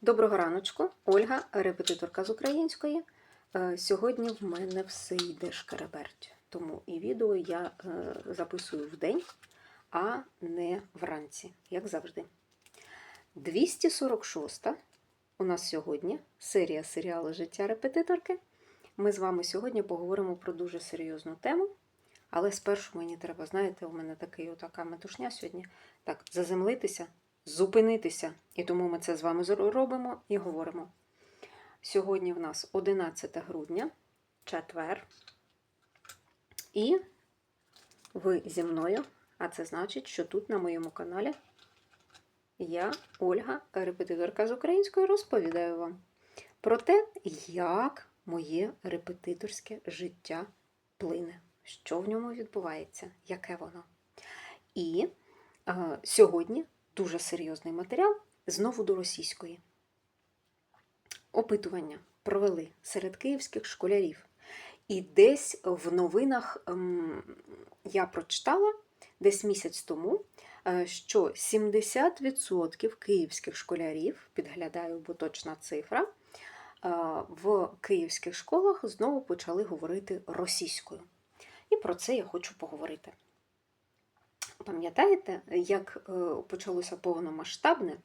Доброго раночку, Ольга, репетиторка з української. Е, Сьогодні в мене все йде шкереберть, тому і відео я е, записую вдень, а не вранці, як завжди. 246 у нас сьогодні серія серіалу Життя репетиторки. Ми з вами сьогодні поговоримо про дуже серйозну тему. Але спершу мені треба, знаєте, у мене такий, отака метушня сьогодні. Так, заземлитися, зупинитися. І тому ми це з вами робимо і говоримо. Сьогодні в нас 11 грудня, четвер. І ви зі мною, а це значить, що тут на моєму каналі я, Ольга, репетиторка з української, розповідаю вам про те, як моє репетиторське життя плине, що в ньому відбувається, яке воно. І е, сьогодні дуже серйозний матеріал знову до російської. Опитування провели серед київських школярів. І десь в новинах ем, я прочитала десь місяць тому, е, що 70% київських школярів, підглядаю, бо точна цифра, е, в київських школах знову почали говорити російською. І про це я хочу поговорити. Пам'ятаєте, як е, почалося повномасштабне?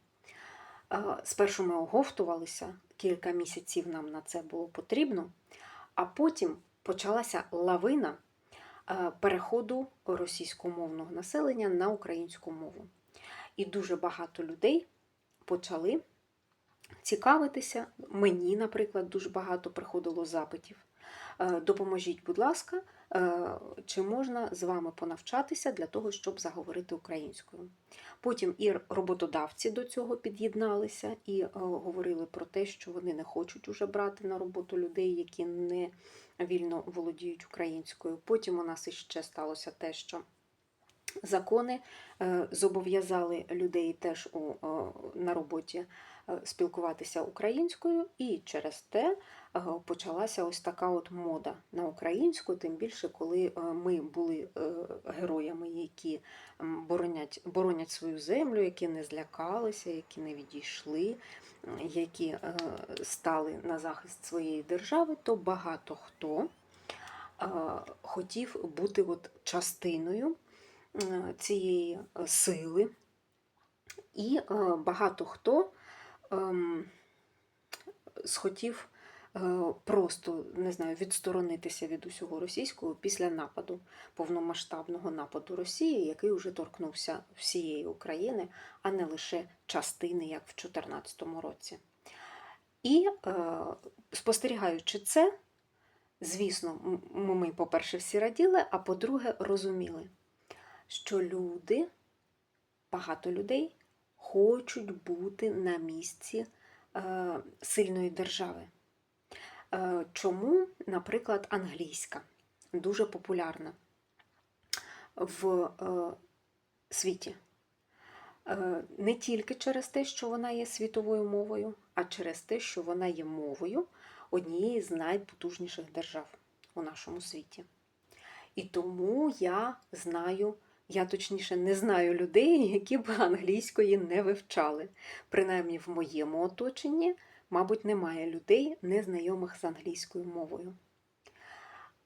Е, Спершу ми оговтувалися, кілька місяців нам на це було потрібно, а потім почалася лавина е, переходу російськомовного населення на українську мову. І дуже багато людей почали цікавитися. Мені, наприклад, дуже багато приходило запитів. Е, Допоможіть, будь ласка, е, чи можна з вами понавчатися для того, щоб заговорити українською. Потім і роботодавці до цього під'єдналися і е, говорили про те, що вони не хочуть уже брати на роботу людей, які не вільно володіють українською. Потім у нас іще сталося те, що закони зобов'язали людей теж на роботі спілкуватися українською, і через те е, почалася ось така от мода на українську, тим більше, коли е, ми були е, героями, які боронять, боронять свою землю, які не злякалися, які не відійшли, які е, стали на захист своєї держави, то багато хто е, хотів бути от частиною е, цієї е, сили. І е, багато хто ем, схотів е, просто не знаю, відсторонитися від усього російського після нападу, повномасштабного нападу Росії, який вже торкнувся всієї України, а не лише частини, як в 2014 році. І е, спостерігаючи це, звісно, ми, по-перше, всі раділи, а по-друге, розуміли, що люди, багато людей хочуть бути на місці е, сильної держави. Е, чому, наприклад, англійська дуже популярна в е, світі? Не тільки через те, що вона є світовою мовою, а через те, що вона є мовою однієї з найпотужніших держав у нашому світі. І тому я знаю, я точніше не знаю людей, які б англійської не вивчали. Принаймні в моєму оточенні, мабуть, немає людей, незнайомих з англійською мовою.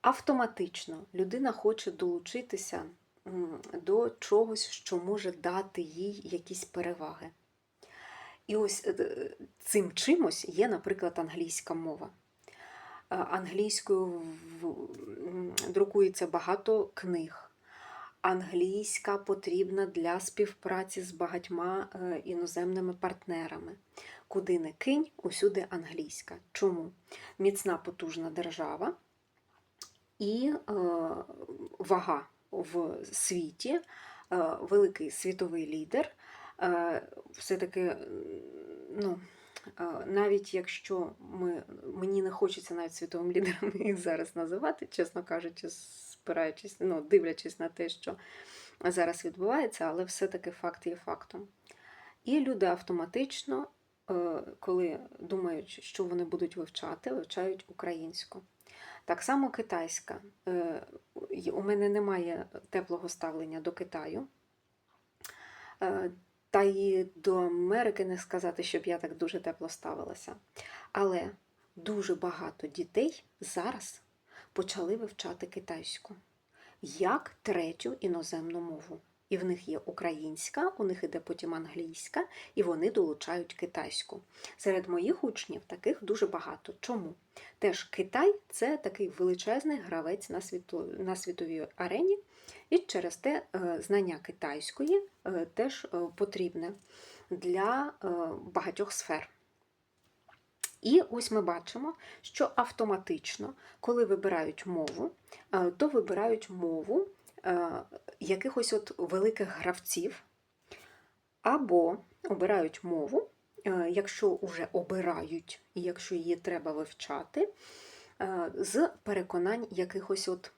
Автоматично людина хоче долучитися до чогось, що може дати їй якісь переваги. І ось е, цим чимось є, наприклад, англійська мова. Е, Англійською друкується багато книг. Англійська потрібна для співпраці з багатьма е, іноземними партнерами. Куди не кинь, усюди англійська. Чому? Міцна потужна держава і е, вага в світі, е, великий світовий лідер. Все-таки, ну, навіть якщо ми, мені не хочеться навіть світовим лідером їх зараз називати, чесно кажучи, спираючись, ну, дивлячись на те, що зараз відбувається, але все-таки факт є фактом. І люди автоматично, е, коли думають, що вони будуть вивчати, вивчають українську. Так само китайська. Е, У мене немає теплого ставлення до Китаю. Е, Та й до Америки не сказати, щоб я так дуже тепло ставилася. Але дуже багато дітей зараз почали вивчати китайську як третю іноземну мову. І в них є українська, у них іде потім англійська, і вони долучають китайську. Серед моїх учнів таких дуже багато. Чому? Теж Китай це такий величезний гравець на, світо, на світовій арені, і через те е, знання китайської е, теж е, потрібне для багатьох сфер. І ось ми бачимо, що автоматично, коли вибирають мову, е, то вибирають мову е, якихось от великих гравців, або обирають мову, е, якщо вже обирають, і якщо її треба вивчати, з переконань якихось от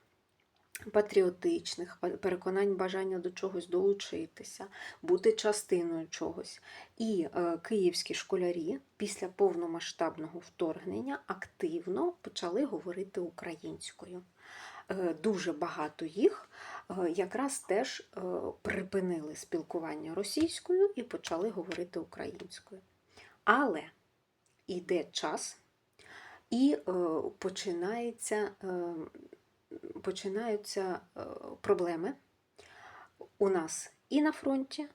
патріотичних, переконань бажання до чогось долучитися, бути частиною чогось. І е, київські школярі після повномасштабного вторгнення активно почали говорити українською. Е, Дуже багато їх е, якраз теж е, припинили спілкування російською і почали говорити українською. Але йде час, і е, починається, е, починаються е, проблеми у нас і на фронті,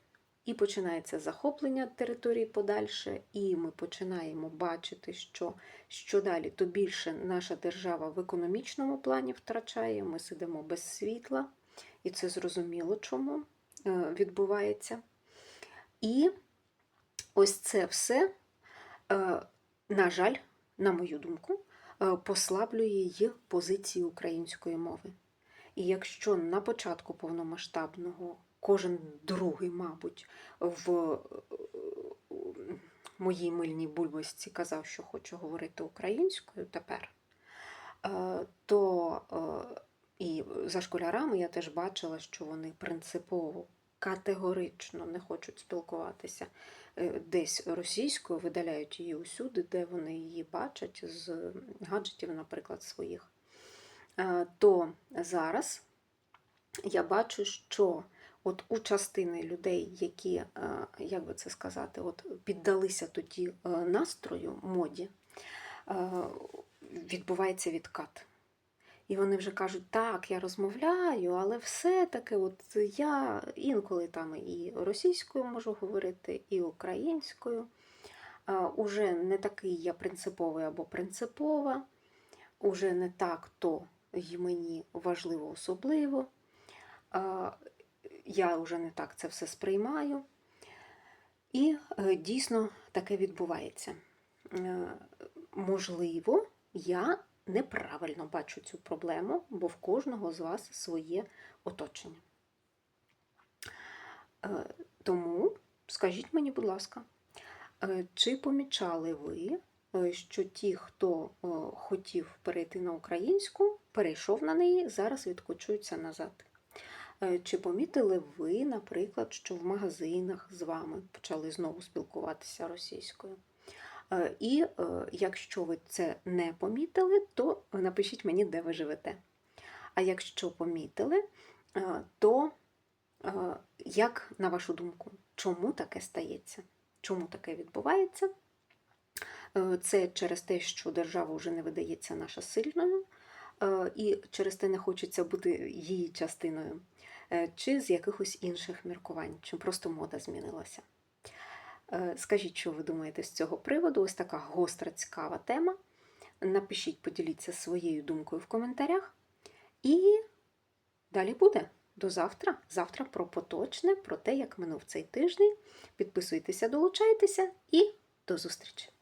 і починається захоплення території подальше, і ми починаємо бачити, що що далі, то більше наша держава в економічному плані втрачає, ми сидимо без світла, і це зрозуміло, чому е, відбувається. І ось це все, е, на жаль, на мою думку, послаблює її позиції української мови. І якщо на початку повномасштабного кожен другий, мабуть, в моїй мильній бульбочці казав, що хоче говорити українською тепер, е, то е, і за школярами я теж бачила, що вони принципово, категорично не хочуть спілкуватися е, десь російською, видаляють її усюди, де вони її бачать з гаджетів, наприклад, своїх. То зараз я бачу, що от у частини людей, які, е, як би це сказати, от піддалися тоді е, настрою, моді, е, відбувається відкат. І вони вже кажуть, так, я розмовляю, але все-таки от я інколи там і російською можу говорити, і українською. Уже не такий я принциповий або принципова, уже не так то й мені важливо особливо я вже не так це все сприймаю. І е, дійсно таке відбувається. Е, можливо, я неправильно бачу цю проблему, бо в кожного з вас своє оточення. Е, тому скажіть мені, будь ласка, чи помічали ви, що ті, хто хотів перейти на українську, перейшов на неї, зараз відкочуються назад? Е, чи помітили ви, наприклад, що в магазинах з вами почали знову спілкуватися російською? Е, і е, якщо ви це не помітили, то напишіть мені, де ви живете. А якщо помітили, то як на вашу думку, чому таке стається? Чому таке відбувається? Це через те, що держава вже не видається наша сильною, і через те не хочеться бути її частиною. Е, чи з якихось інших міркувань, чи просто мода змінилася. Е, скажіть, що ви думаєте з цього приводу? Ось така гостра, цікава тема. Напишіть, поділіться своєю думкою в коментарях. І далі буде. До завтра. Завтра про поточне, про те, як минув цей тиждень. Підписуйтеся, долучайтеся і до зустрічі!